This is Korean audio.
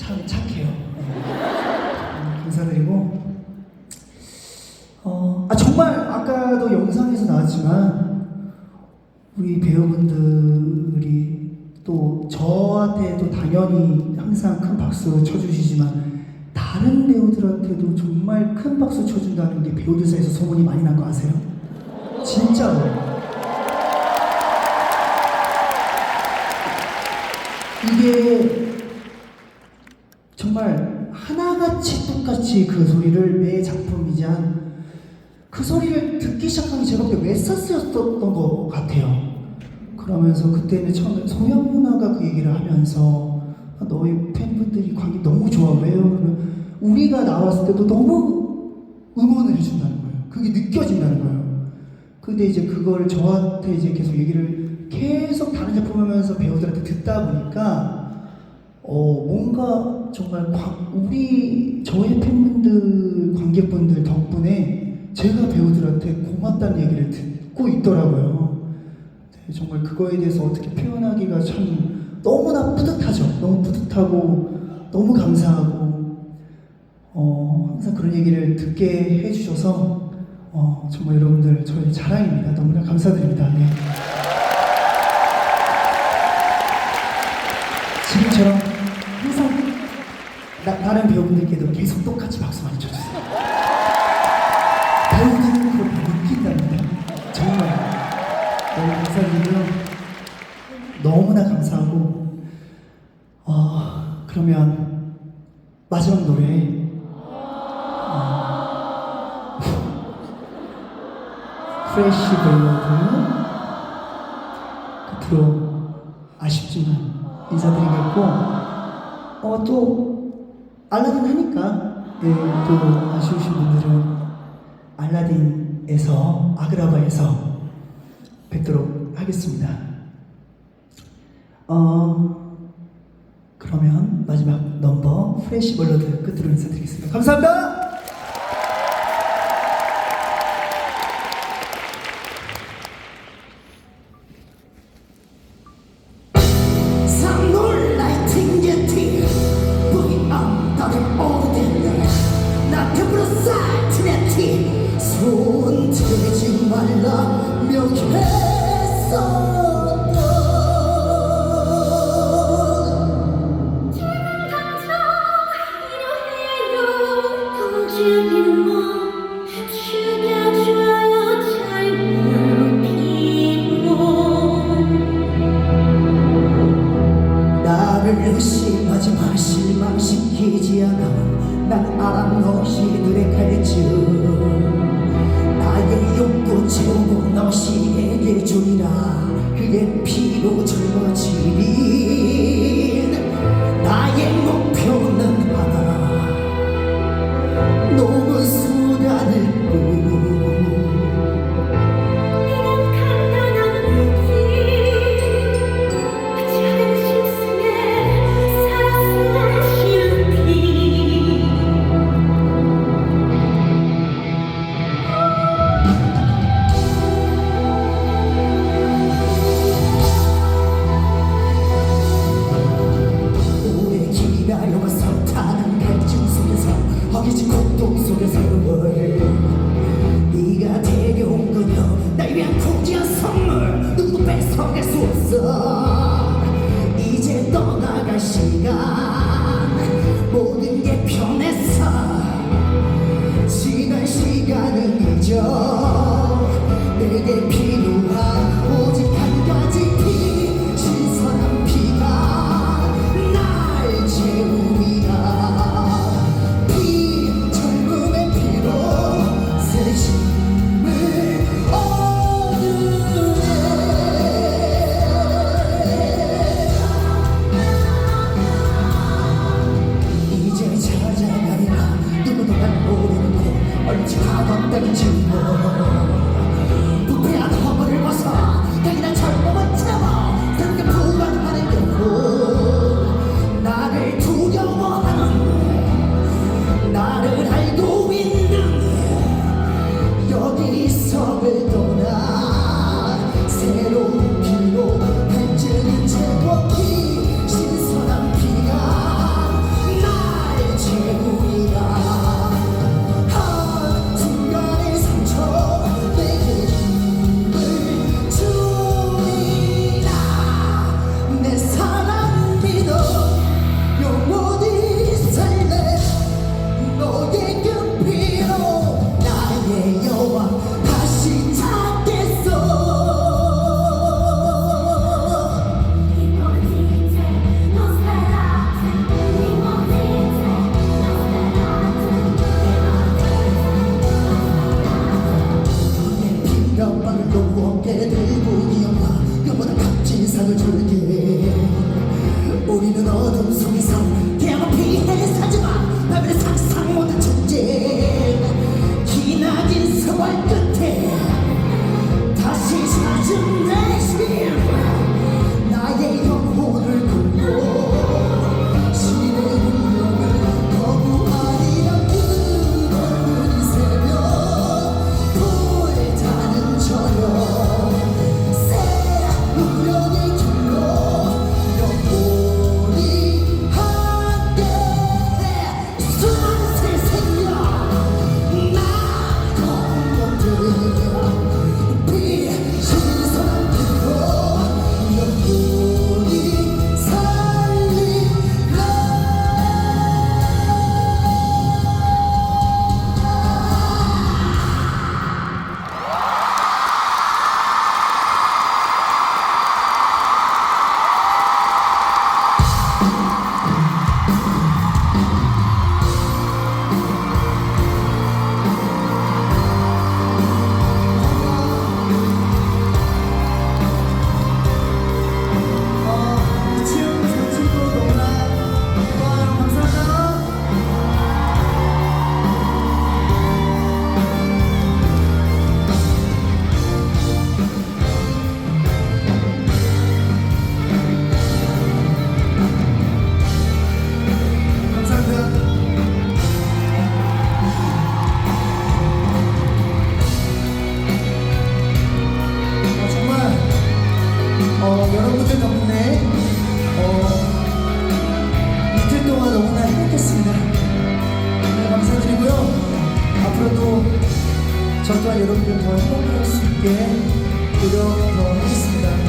참 착해요. 네. 감사드리고 어, 아 정말 아까도 영상에서 나왔지만 우리 배우분들이 또 저한테도 당연히 항상 큰 박수 쳐주시지만 다른 배우들한테도 정말 큰 박수 쳐준다는 게 배우들 사이에서 소문이 많이 난 거 아세요? 진짜로. 이게 정말 하나같이 똑같이 그 소리를 매 작품이자 그 소리를 듣기 시작한 게 제가 볼때 웨서스였던 것 같아요. 그러면서 그때는 처음에 소영 누나가 그 얘기를 하면서 아, 너희 팬분들이 관계 너무 좋아 왜요? 그러면 우리가 나왔을 때도 너무 응원을 해준다는 거예요. 그게 느껴진다는 거예요. 근데 이제 그걸 저한테 이제 계속 얘기를 계속 다른 작품 하면서 배우들한테 듣다 보니까 어 뭔가 정말 과- 우리 저의 팬분들 관객분들 덕분에 제가 배우들한테 고맙다는 얘기를 듣고 있더라고요. 네, 정말 그거에 대해서 어떻게 표현하기가 참 너무나 뿌듯하죠. 너무 뿌듯하고 너무 감사하고 어, 항상 그런 얘기를 듣게 해주셔서 어, 정말 여러분들 저희 자랑입니다. 너무나 감사드립니다. 네. 지금처럼 나, 다른 배우분들께도 계속 똑같이 박수 많이 쳐주세요. 배우들은 그걸 느낀답니다. 정말 너무 감사드리고요. 너무나 감사하고 어, 그러면 마지막 노래 프레쉬 벨로드 끝으로 아쉽지만 인사드리겠고 어또 알라딘 하니까 예, 또 아쉬우신 분들은 알라딘에서 아그라바에서 뵙도록 하겠습니다. 어 그러면 마지막 넘버 프레쉬 벨로드 끝으로 인사드리겠습니다. 감사합니다. 피로 지워. 어, 여러분들 덕분에 어, 이틀 동안 너무나 행복했습니다. 감사드리고요. 앞으로도 저 또한 여러분들 더 행복할 수 있게 노력 더 하겠습니다.